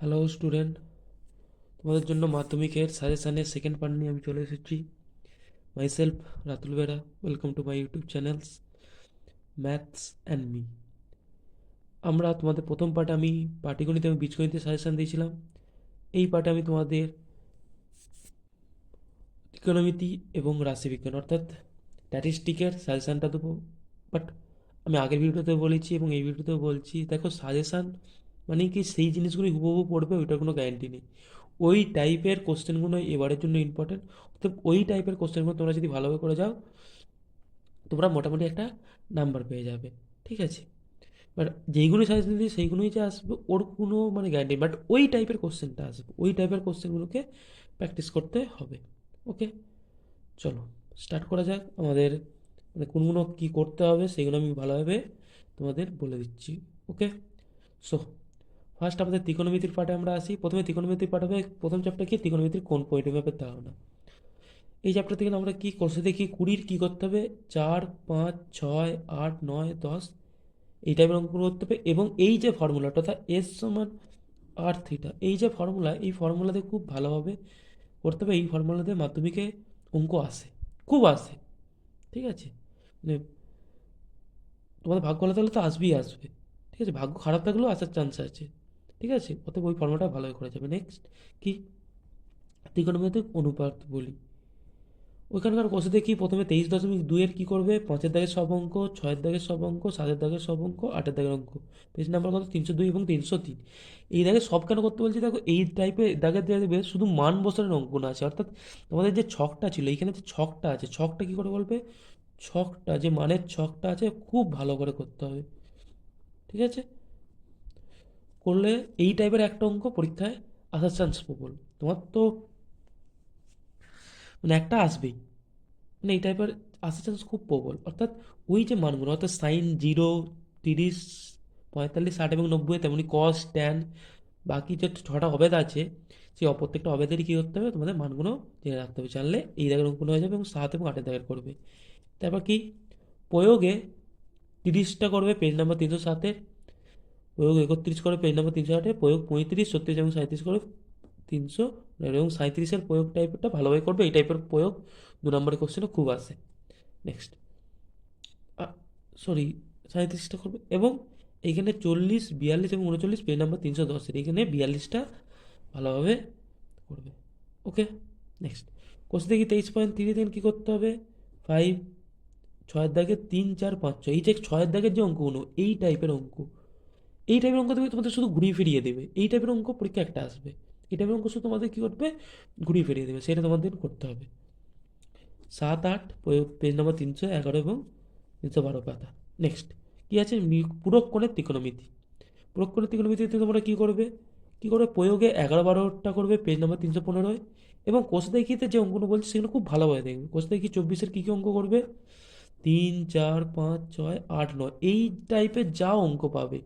Hello student তোমাদের জন্য মাধ্যমিকের সাজেশানের সেকেন্ড পার্ট নিয়ে আমি চলে এসেছি। Myself Ratul Bera welcome to my YouTube channels maths and me আমরা তোমাদের প্রথম পার্টে আমি পাটিগণিত এবং বীজগণিতের সাজেশান দিয়েছিলাম। এই পার্টে আমি তোমাদের ইকোনমিতি এবং রাশিবিজ্ঞান, অর্থাৎ স্ট্যাটিস্টিকের সাজেশানটা দেবো। বাট আমি আগের ভিডিওতে বলেছি এবং এই ভিডিওতেও বলছি। দেখো সাজেশান মানে কি সেই জিনিসগুলি হুবহু পড়বে, ওইটার কোনো গ্যারান্টি নেই। ওই টাইপের কোশ্চেনগুলো এবারের জন্য ইম্পর্টেন্ট অর্থাৎ ওই টাইপের কোশ্চেনগুলো তোমরা যদি ভালোভাবে করে যাও, তোমরা মোটামুটি একটা নাম্বার পেয়ে যাবে। ঠিক আছে? বাট যেইগুলো সাজেশন দিই সেইগুলোই যে আসবে, ওর কোনো মানে গ্যারান্টি বাট ওই টাইপের কোশ্চেনটা আসবে। ওই টাইপের কোশ্চেনগুলোকে প্র্যাকটিস করতে হবে। ওকে চলো স্টার্ট করা যাক। আমাদের মানে কোনগুলো কী করতে হবে, সেগুলো আমি ভালোভাবে তোমাদের বলে দিচ্ছি। ওকে সো ফার্স্ট আমাদের ত্রিকোণমিতির পার্টে আমরা আসি। প্রথমে ত্রিকোণমিতির পার্ট হবে, প্রথম চ্যাপ্টার কি? ত্রিকোণমিতির কোন পরিমাপের ধারণা। এই চ্যাপ্টার থেকে আমরা কি করতে দেখি? কুড়ির কী করতে হবে? চার, পাঁচ, ছয়, আট, নয়, দশ, এই টাইপের অঙ্কগুলো করতে হবে। এবং এই যে ফর্মুলাটা অর্থাৎ এস সমান আর থিটা এই যে ফর্মুলা এই ফর্মুলাতে খুব ভালোভাবে করতে হবে। এই ফর্মুলাতে মাধ্যমিকে অঙ্ক আসে, খুব আসে, ঠিক আছে? মানে তোমাদের ভাগ্য ভালো থাকলে তো আসবেই আসবে, ঠিক আছে? ভাগ্য খারাপ থাকলেও আসার চান্স আছে। ঠিক আছে? অতএব ওই ফর্মুলাটা ভালোই করা যাবে। নেক্সট কি? ত্রিকোণমিতিক অনুপাত বলি। ওইখানকার কোষে কি প্রথমে তেইশ দশমিক দুইয়ের কী করবে? পাঁচের দাগের সব অঙ্ক, ছয়ের দাগের সব অঙ্ক, সাতের দাগের সব অঙ্ক, আটের দাগের অঙ্ক। পেজ নাম্বার কত? তিনশো দুই এবং তিনশো তিন। এই দাগে সব কেন করতে বলছি? দেখো, এই টাইপের দাগের দেবে শুধু মান বসানোর অঙ্ক না আছে। অর্থাৎ তোমাদের যে ছকটা ছিল, এইখানে যে ছকটা আছে, ছকটা কী করে বলবে? ছকটা, যে মানের ছকটা আছে, খুব ভালো করে করতে হবে। ঠিক আছে? করলে এই টাইপের একটা অঙ্ক পরীক্ষায় আসার চান্স প্রবল তোমার তো মানে একটা আসবেই। মানে এই টাইপের আসার চান্স খুব প্রবল অর্থাৎ ওই যে মানগুলো, অর্থাৎ সাইন জিরো তিরিশ, পঁয়তাল্লিশ, ষাট এবং নব্বই তেমনি কস ট্যান বাকি যে ছটা অবেদ আছে, সেই প্রত্যেকটা অবেদেরই কী করতে হবে? তোমাদের মানগুলো জেনে রাখতে হবে। জানলে এই দাগের অঙ্কগুলো হয়ে যাবে এবং সাত এবং আটের দাগের করবে। তারপর কি? প্রয়োগে তিরিশটা করবে পেজ নাম্বার তিনশো সাতের। প্রয়োগ একত্রিশ করে পেজ নাম্বার তিনশো আটে প্রয়োগ পঁয়ত্রিশ, ছত্রিশ এবং সাঁত্রিশ করে তিনশো এবং সাঁত্রিশের প্রয়োগ টাইপেরটা ভালোভাবে করবে, এই টাইপের প্রয়োগ দু নম্বরের কোশ্চেনে খুব আসে। নেক্সট সরি সাঁত্রিশটা করবে, এবং এইখানে চল্লিশ, বিয়াল্লিশ এবং উনচল্লিশ পেজ নাম্বার তিনশো দশের এইখানে বিয়াল্লিশটা ভালোভাবে করবে। ওকে নেক্সট কোশ্চেন দেখি তেইশ পয়েন্ট তিরিশ দিন কী করতে হবে? ফাইভ ছয়ের দাগে তিন, চার, পাঁচ, ছয়, এই যে ছয়ের দাগের যে অঙ্কগুলো, এই টাইপের অঙ্ক এই টাইপের অঙ্ক দেবে তোমাদের শুধু ঘুরিয়ে ফিরিয়ে দেবে। এই টাইপের অঙ্ক পরীক্ষা একটা আসবে। এই টাইপের অঙ্ক শুধু তোমাদের কী করবে? ঘুরিয়ে ফিরিয়ে দেবে। সেটা তোমাদের করতে হবে। সাত, আট পেজ নম্বর তিনশো এগারো এবং তিনশো বারো পাতা। নেক্সট কী আছে? পুরক্ষণের ত্রিকোণমিতি। পুরক্ষণের ত্রিকোণমিতিতে তোমরা কী করবে? কী করবে? প্রয়োগে এগারো বারোটা করবে পেজ নম্বর তিনশো পনেরোয় এবং কোষ দেখিতে যে অঙ্কগুলো বলছে, সেগুলো খুব ভালোভাবে দেখবে। কোষ দেখি চব্বিশের কী কী অঙ্ক করবে? তিন, চার, পাঁচ, ছয়, আট, নয়। এই টাইপের যা অঙ্ক পাবে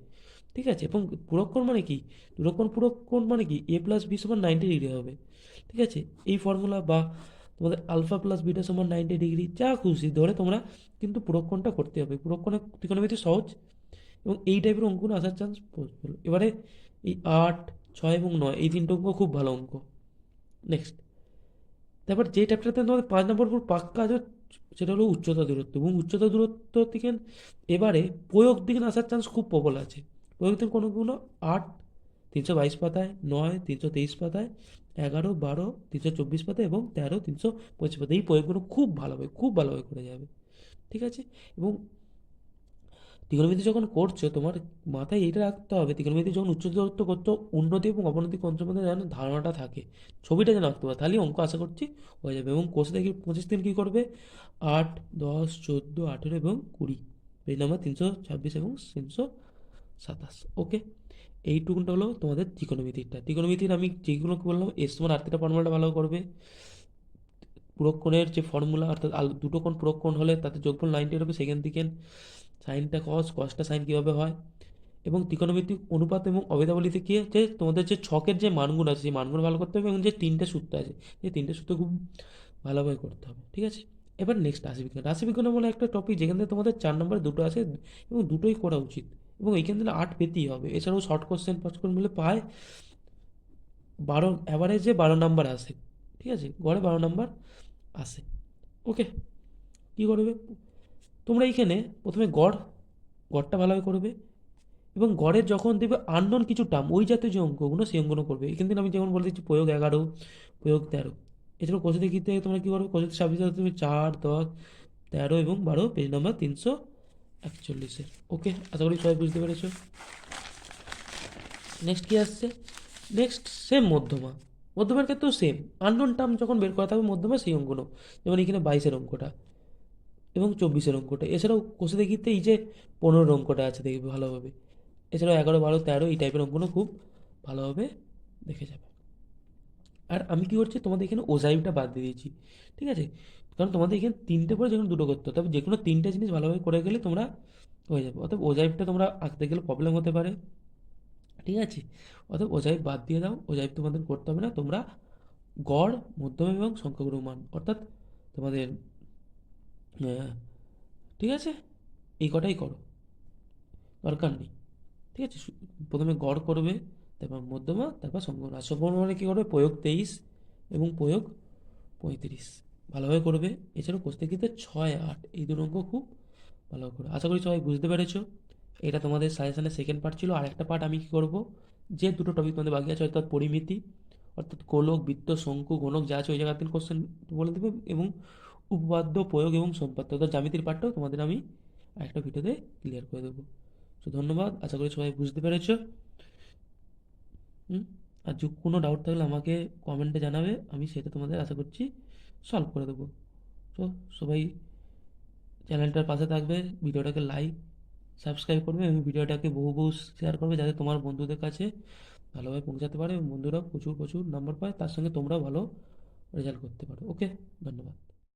ঠিক আছে? এবং পুরক্ষণ মানে কি? দুরক্ষণ পুরক্ষণ মানে কি? এ প্লাস বি সমান নাইনটি ডিগ্রি হবে। ঠিক আছে? এই ফর্মুলা বা তোমাদের আলফা প্লাস বিটা সমান নাইনটি ডিগ্রি যা খুশি, ধরে তোমরা কিন্তু পুরক্ষণটা করতে হবে। পুরক্ষণের ত্রিকোণমিতি সহজ। এবং এই টাইপের অঙ্কগুলো আসার চান্স পসিবল এবারে এই আট, ছয় এবং নয়, এই তিনটে অঙ্ক খুব ভালো অঙ্ক। নেক্সট তারপর যে চ্যাপ্টারতে তোমাদের পাঁচ নম্বর উপর পাক্কা আছে সেটা হলো উচ্চতা দূরত্ব। এবং উচ্চতা দূরত্ব থেকে এবারে প্রয়োগ দিকে আসার চান্স খুব প্রবল আছে। দিন কোনোগুলো আট, তিনশো বাইশ পাতায় নয়, তিনশো তেইশ পাতায় এগারো, বারো, তিনশো চব্বিশ পাতায় এবং তেরো, তিনশো পঁচিশ পাতায়। এই প্রয়োগগুলো খুব ভালোভাবে খুব ভালোভাবে করে যাবে। ঠিক আছে? এবং ত্রিকোণমিতি যখন করছ, তোমার মাথায় এটা রাখতে হবে, ত্রিকোণমিতি যখন উচ্চ দূরত্ব করছ, উন্নতি এবং অবনতি কোণের মধ্যে যেন ধারণাটা থাকে, ছবিটা যেন আঁকতে পারে, তাহলেই অঙ্ক আশা করছি হয়ে যাবে। এবং কোষে দেখি পঁচিশ দিন কী করবে? আট, দশ, চোদ্দ, আঠেরো এবং কুড়ি। পেজ নাম্বার তিনশো ছাব্বিশ এবং তিনশো সাতাশ ওকে এইটুকুনটা হলো তোমাদের ত্রিকোণমিতিরটা ত্রিকোণমিতির আমি যেগুলো বললাম এস সমান আর্থিটা ফর্মুলাটা ভালো করবে। পুরক্ষণের যে ফর্মুলা, অর্থাৎ দুটো কোণ পুরক্ষণ হলে তাতে যোগফল নাইনটি হবে, সেখান থেকে সাইনটা কস কসটা সাইন কীভাবে হয়? এবং ত্রিকোণমিতিক অনুপাত এবং অবেদাবলিতে কি যে তোমাদের যে ছকের যে মানগুণ আছে, সেই মানগুণ ভালো করতে হবে এবং যে তিনটে সূত্র আছে সেই তিনটে সূত্র খুব ভালোভাবে করতে হবে, ঠিক আছে? এবার নেক্সট রাশিবিজ্ঞান। রাশিবিজ্ঞান বলে একটা টপিক যেখান থেকে তোমাদের চার নম্বরে দুটো আছে, এবং দুটোই করা উচিত। এবং এইখান থেকে আট পেতেই হবে। এছাড়াও শর্ট কোশ্চেন পাঁচ কোশ্চেন মিলে পায়। বারো অ্যাভারেজে বারো নাম্বার আসে, ঠিক আছে? গড়ে বারো নাম্বার আসে। ওকে কী করবে? তোমরা এইখানে প্রথমে গড়, গড়টা ভালোভাবে করবে এবং গড়ের যখন দেখবে আননোন কিছু টার্ম ওই জাতীয় যে অঙ্কগুলো, সেই অঙ্কগুলো করবে। এখান থেকে আমি যেমন বলে দিচ্ছি, প্রয়োগ এগারো, প্রয়োগ তেরো। এছাড়াও কোষে গীতে তোমরা কী করবে? কোষে ছাব্বিশে তুমি চার, দশ, তেরো এবং বারো, পেজ নাম্বার তিনশো একচল্লিশের। ওকে, আশা করি সবাই বুঝতে পেরেছ। নেক্সট কি আসছে? নেক্সট সেম মধ্যমা। মধ্যমার ক্ষেত্রেও সেম আননোন টার্ম যখন বের করা থাকবে, মধ্যমা সেই অঙ্কগুলো যেমন এখানে বাইশের অঙ্কটা এবং চব্বিশের অঙ্কটা। এছাড়াও কোষে দেখিতে এই যে পনেরোর অঙ্কটা আছে, দেখবে ভালোভাবে। এছাড়াও এগারো, বারো, তেরো এই টাইপের অঙ্কগুলো খুব ভালোভাবে দেখে যাবে। আর আমি কী করছি? তোমাদের এখানে ওজাইভটা বাদ দিয়ে দিয়েছি। ঠিক আছে? কারণ তোমাদের এখানে তিনটে পরে যেখানে দুটো করতে তবে যে কোনো তিনটে জিনিস ভালোভাবে করে গেলে তোমরা হয়ে যাবে। অর্থাৎ ওজাইভটা তোমরা আঁকতে গেলে প্রবলেম হতে পারে। ঠিক আছে? অর্থাৎ ওজাইভ বাদ দিয়ে দাও। ওজাইভ তোমাদের করতে হবে না। তোমরা গড়, মধ্যম এবং সংখ্যাগুরু মান অর্থাৎ তোমাদের ঠিক আছে? এই কটাই করো। দরকার নেই। ঠিক আছে? প্রথমে গড় করবে। তারপর মধ্যমা, তারপর সংখ্যাগুরু আর সংখ্যাগুরু মানে কী করবে? প্রয়োগ তেইশ এবং প্রয়োগ পঁয়ত্রিশ। ভালোভাবে করবে। এছাড়াও কোস্তেকিতে ছয় আট, এই দুটো অঙ্ক খুব ভালোভাবে করবে আশা করি সবাই বুঝতে পেরেছ। এটা তোমাদের সাজেশনের সেকেন্ড পার্ট ছিল। আর একটা পার্ট আমি কী করব? যে দুটো টপিক তোমাদের বাকি আছে, অর্থাৎ পরিমিতি, অর্থাৎ গোলক, বৃত্ত, শঙ্কু গণক যা আছে ওই জায়গাতে কোশ্চেন বলে দেবে, এবং উপপাদ্য, প্রয়োগ এবং সম্পাদ্য। অর্থাৎ জ্যামিতির পার্টটাও তোমাদের আমি একটা ভিডিওতে ক্লিয়ার করে দেবো। তো ধন্যবাদ। আশা করি সবাই বুঝতে পেরেছ। হুম? আর যে কোনো ডাউট থাকলে আমাকে কমেন্টে জানাবে, আমি সেটা তোমাদের আশা করছি সলভ করে দেবো। তো সবাই চ্যানেলটার পাশে থাকবে, ভিডিওটাকে লাইক সাবস্ক্রাইব করবে এবং ভিডিওটাকে বহু বহু শেয়ার করবে যাতে তোমার বন্ধুদের কাছে ভালোভাবে পৌঁছাতে পারে এবং বন্ধুরা প্রচুর প্রচুর নাম্বার পায়, তার সঙ্গে তোমরাও ভালো রেজাল্ট করতে পারো। ওকে ধন্যবাদ।